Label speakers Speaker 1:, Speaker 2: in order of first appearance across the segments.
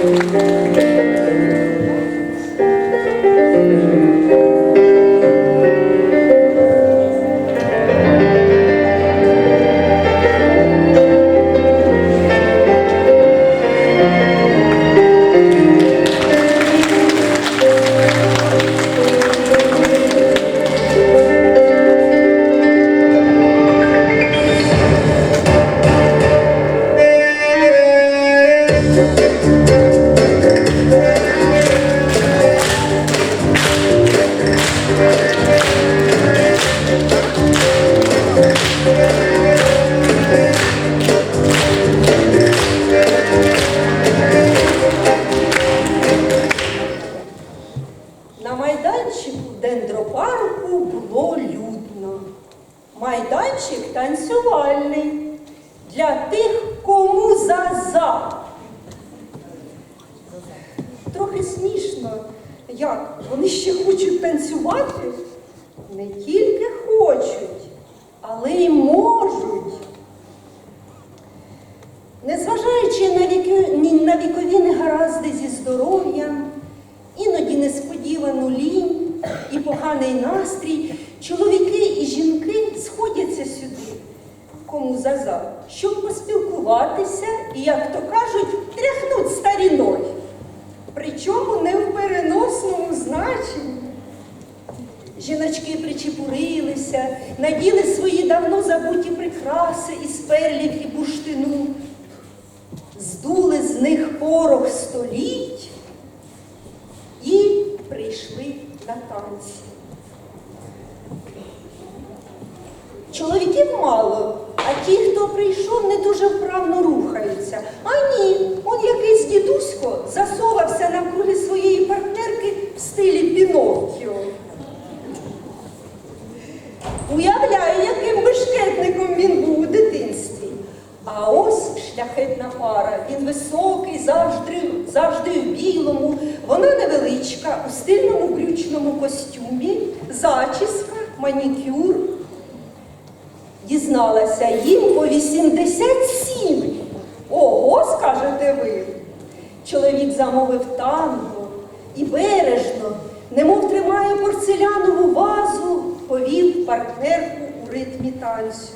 Speaker 1: На Майданчик танцювальний для тих, кому за-за. Трохи смішно, як вони ще хочуть танцювати. Не тільки хочуть, але й можуть. Незважаючи на, віки, на вікові негаразди зі здоров'ям, іноді несподівану лінь і поганий настрій, чоловіки і жінки сходяться сюди, кому заза, щоб поспілкуватися і, як то кажуть, тряхнуть старіною. Причому не в переносному значенні. Жіночки причепурилися, наділи свої давно забуті прикраси із перлів і буштину, здули з них порох століть і прийшли на танці. Чоловіків мало, а ті, хто прийшов, не дуже вправно рухаються. А ні, он якийсь дідусько засовався навкруги своєї партнерки в стилі Піноккіо. Уявляю, яким бешкетником він був у дитинстві. А ось шляхетна пара. Він високий, завжди, завжди в білому. Вона невеличка, у стильному брючному костюмі, зачіска, манікюр. Дізналася їм по 87. Ого, скажете ви. Чоловік замовив танго і бережно, немов тримає порцелянову вазу, повів партнерку у ритмі танцю.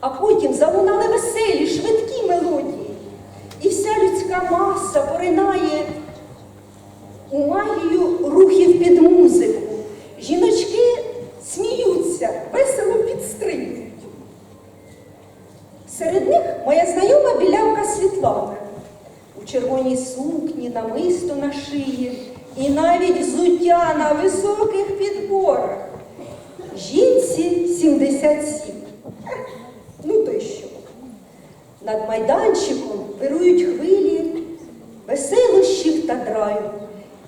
Speaker 1: А потім залунали веселі, швидкі мелодії. І вся людська маса поринає у магію рухів під музику. Серед них моя знайома білявка Світлана. У червоній сукні, намисто на шиї і навіть взуття на високих підборах. Жінці 77. Ну то й що? Над майданчиком вирують хвилі, веселощів та драю.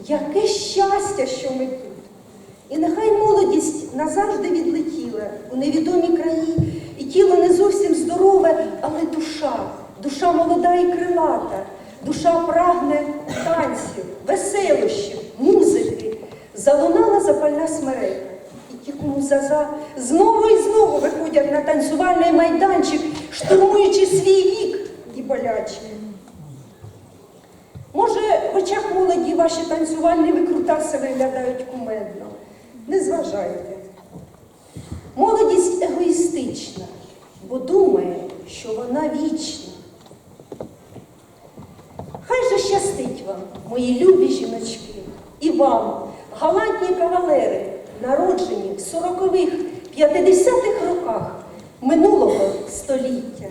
Speaker 1: Яке щастя, що ми тут. І нехай молодість назавжди відлетіла у невідомі краї, і тіло не зовсім здорове, але душа, молода і крилата, душа прагне танців, веселощів, музики. Залунала запальна смерека. І ті, кому заза, знову і знову виходять на танцювальний майданчик, штурмуючи свій вік і болячий. Може, в очах молоді ваші танцювальні викрутаси виглядають кумедно. Не зважайте. Молодість егоїстична, бо думає, що вона вічна. Щастить вам, мої любі жіночки, і вам, галантні кавалери, народжені в 40-х, 50-х роках минулого століття.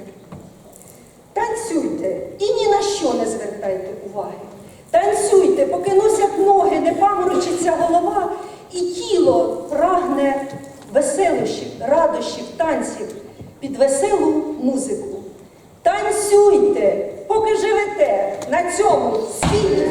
Speaker 1: Танцюйте і ні на що не звертайте уваги. Танцюйте, поки носять ноги, не паморочиться голова, і тіло прагне веселощів, радощів, танців під веселу музику поки живете на цьому світі.